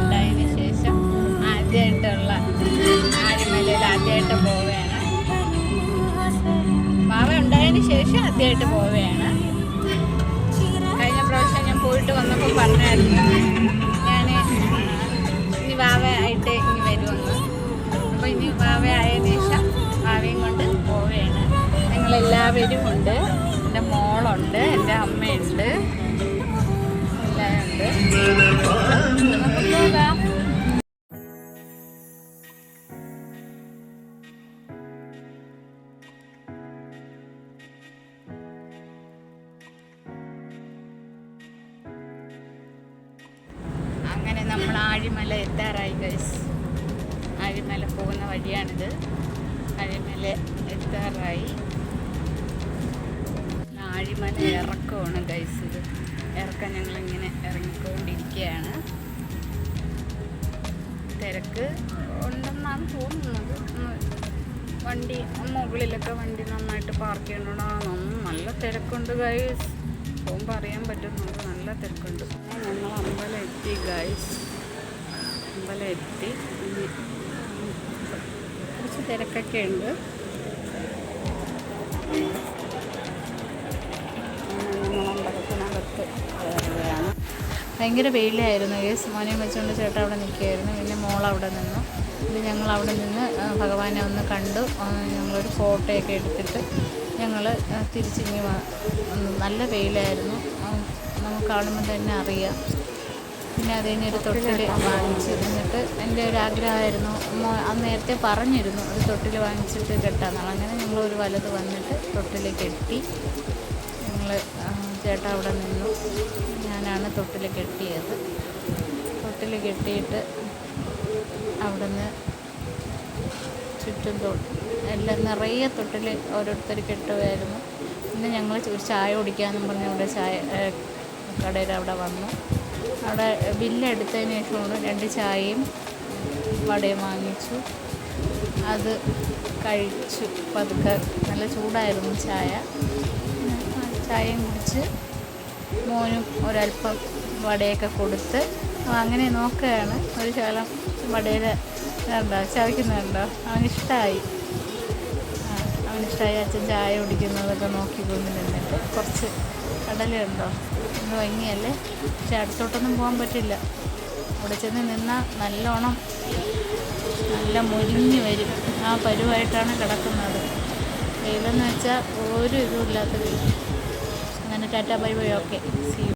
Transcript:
ഉണ്ടായതിന് ശേഷം ആദ്യമായിട്ടുള്ള ആലിമലയിൽ ആദ്യമായിട്ട് പോവുകയാണ്. പാവ ഉണ്ടായതിന് ശേഷം ആദ്യമായിട്ട് പോവുകയാണ്. കഴിഞ്ഞ പ്രാവശ്യം ഞാൻ പോയിട്ട് വന്നപ്പോൾ പറഞ്ഞായിരുന്നു ഞാൻ ഇനി വാവ ആയിട്ട് ഇനി വരുമെന്ന്. അപ്പോൾ ഇനി വാവ ആയ ശേഷം ബാവയും കൊണ്ട് പോവുകയാണ്. ഞങ്ങളെല്ലാവരും ഉണ്ട്. എന്റെ മോളുണ്ട് എന്റെ അമ്മയുണ്ട് എല്ലാവരും ഉണ്ട്. നമ്മൾ ആഴിമല എത്താറായി ഗൈസ് ആഴിമല പോകുന്ന വഴിയാണിത്. ആഴിമല എത്താറായി. ആഴിമല ഇറക്കമാണ് ഗൈസ് ഇത് ഇറക്കാൻ ഇറക്കം ഞങ്ങളിങ്ങനെ ഇറങ്ങിക്കൊണ്ടിരിക്കുകയാണ്. തിരക്ക് ഉണ്ടെന്നാണ് തോന്നുന്നത്. വണ്ടി മുകളിലൊക്കെ വണ്ടി നന്നായിട്ട് പാർക്ക് ചെയ്യണോ നല്ല തിരക്കുണ്ട് ഗൈസ് പോകുമ്പോൾ അറിയാൻ പറ്റുന്നുണ്ട്. നല്ല തിരക്കുണ്ട്. ഞങ്ങൾ അമ്പലം എത്തി ഗൈസ് അമ്പലം എത്തി കുറച്ച് തിരക്കൊക്കെ ഉണ്ട്. ഭയങ്കര വെയിലായിരുന്നു. ഗേസ് മോനെയും വെച്ചുകൊണ്ട് ചേട്ടൻ അവിടെ നിൽക്കുകയായിരുന്നു. പിന്നെ മോൾ അവിടെ നിന്നു. പിന്നെ ഞങ്ങൾ അവിടെ നിന്ന് ഭഗവാനെ ഒന്ന് കണ്ടു. ഞങ്ങളൊരു ഫോട്ടോയൊക്കെ എടുത്തിട്ട് ഞങ്ങൾ തിരിച്ചിങ്ങി നല്ല വെയിലായിരുന്നു. നമുക്ക് കാണുമ്പോൾ തന്നെ അറിയാം. പിന്നെ അത് കഴിഞ്ഞൊരു തൊട്ടിൽ വാങ്ങിച്ചിരുന്നിട്ട് എന്റെ ഒരു ആഗ്രഹമായിരുന്നു. അന്ന് നേരത്തെ പറഞ്ഞിരുന്നു ഒരു തൊട്ടിൽ വാങ്ങിച്ചിട്ട് കെട്ടാന്നാണ് അങ്ങനെ ഞങ്ങൾ ഒരു വലത് വന്നിട്ട് തൊട്ടിൽ കെട്ടി. ഞങ്ങൾ ചേട്ടാ അവിടെ നിന്നു. ഞാനാണ് തൊട്ടിൽ കെട്ടിയത്. തൊട്ടിൽ കെട്ടിയിട്ട് അവിടുന്ന് ചുറ്റും എല്ലാം നിറയെ തൊട്ടിൽ ഓരോരുത്തർ കെട്ടുമായിരുന്നു പിന്നെ ഞങ്ങൾ ചായ കുടിക്കാമെന്നും പറഞ്ഞ് ഇവിടെ ചായ കടയിൽ അവിടെ വന്നു. അവിടെ ബില്ല് എടുത്തതിന് രണ്ട് ചായയും വടയും വാങ്ങിച്ചു. അത് കഴിച്ചു. പതുക്കെ നല്ല ചൂടായിരുന്നു ചായ. ചായയും കുടിച്ച് മോനും ഒരല്പം വടയൊക്കെ കൊടുത്ത്. അങ്ങനെ നോക്കുകയാണ്. ഒരു ശകലം വടയുടെ കണ്ടോ ചവയ്ക്കുന്നുണ്ടോ? അവനിഷ്ടമായി അവനിഷ്ടമായി അച്ഛൻ ചായ കുടിക്കുന്നതൊക്കെ നോക്കിക്കൊണ്ട് നിന്നിട്ട് കുറച്ച് കടലുണ്ടോ? ഇന്ന് ഭംഗിയല്ലേ പക്ഷെ അടുത്തോട്ടൊന്നും പോകാൻ പറ്റില്ല. അവിടെ ചെന്ന് നിന്നാൽ നല്ലോണം നല്ല മുരിഞ്ഞ് വരും. ആ പരുവായിട്ടാണ് കിടക്കുന്നത്. വെയിലെന്ന് വെച്ചാൽ ഒരു ഇതും ഇല്ലാത്ത വെയിൽ. അങ്ങനെ tata bye bye okay. See